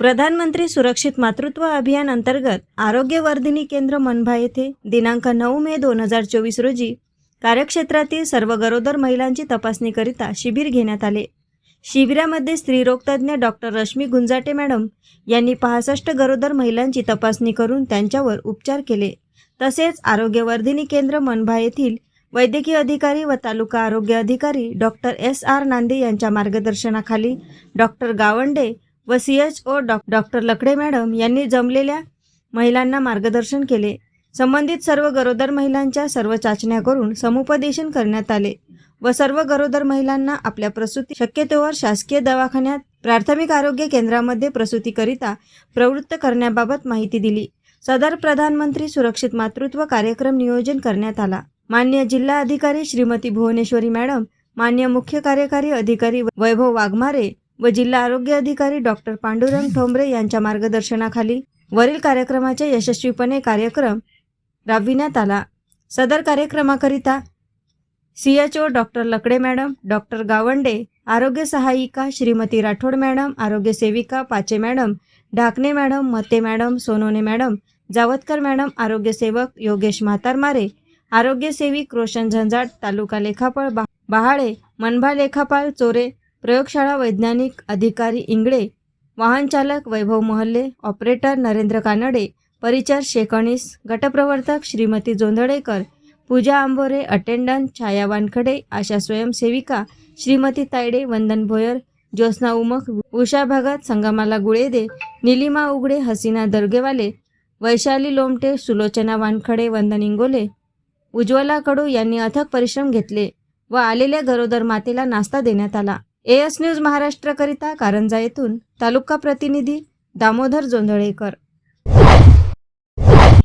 प्रधानमंत्री सुरक्षित मातृत्व अभियान अंतर्गत आरोग्यवर्धिनी केंद्र मनभा येथे दिनांक नऊ मे दोन हजार चोवीस रोजी कार्यक्षेत्रातील सर्व गरोदर महिलांची तपासणीकरिता शिबिर घेण्यात आले. शिबिरामध्ये स्त्रीरोगतज्ञ डॉक्टर रश्मी गुंजाटे मॅडम यांनी पासष्ट गरोदर महिलांची तपासणी करून त्यांच्यावर उपचार केले. तसेच आरोग्यवर्धिनी केंद्र मनभा येथील वैद्यकीय अधिकारी व तालुका आरोग्य अधिकारी डॉक्टर एस आर नांदे यांच्या मार्गदर्शनाखाली डॉक्टर गावंडे व सी एच ओ डॉ डॉक्टर लकडे मॅडम यांनी जमलेल्या महिलांना मार्गदर्शन केले. संबंधित सर्व गरोदर महिलांच्या सर्व चाचण्या करून समुपदेशन करण्यात आले व सर्व गरोदर महिलांना आपल्या प्रसूती शक्यतेवर शासकीय दवाखान्यात प्राथमिक आरोग्य केंद्रामध्ये प्रसूतीकरिता प्रवृत्त करण्याबाबत माहिती दिली. सदर प्रधानमंत्री सुरक्षित मातृत्व कार्यक्रम नियोजन करण्यात आला. मान्य जिल्हा अधिकारी श्रीमती भुवनेश्वरी मॅडम मान्य मुख्य कार्यकारी अधिकारी वैभव वाघमारे व जिल्हा आरोग्य अधिकारी डॉक्टर पांडुरंग ठोंबरे यांच्या मार्गदर्शनाखाली वरील कार्यक्रमाचे यशस्वीपणे कार्यक्रम राबविण्यात आला. सदर कार्यक्रमाकरिता C H O doctor Lakde madam doctor Gawande आरोग्य सहायिका श्रीमती राठोड मॅडम आरोग्य सेविका Pache madam Dhakne madam Mate madam Sonone madam Jawatkar madam आरोग्य सेवक योगेश म्हातारमारे आरोग्य सेविक रोशन झंझाट तालुका लेखापाल बा बहाळे मनभा लेखापाल चोरे प्रयोगशाळा वैज्ञानिक अधिकारी इंगळे वाहनचालक वैभव मोहल्ले ऑपरेटर नरेंद्र कानडे परिचर शेकणीस गटप्रवर्तक श्रीमती जोंधळेकर पूजा आंबोरे अटेंडंट छाया वानखडे आशा स्वयंसेविका श्रीमती तायडे वंदन भोयर ज्योत्स्ना उमक उषा भगत संगमाला गुळेदे निलिमा उघडे हसीना दर्गेवाले वैशाली लोमटे सुलोचना वानखडे वंदन इंगोले उज्ज्वला कडू यांनी अथक परिश्रम घेतले व आलेल्या गरोदर मातेला नाश्ता देण्यात आला. एएस न्यूज महाराष्ट्रकरिता कारंजा येथून तालुका प्रतिनिधी दामोदर जोंधळेकर.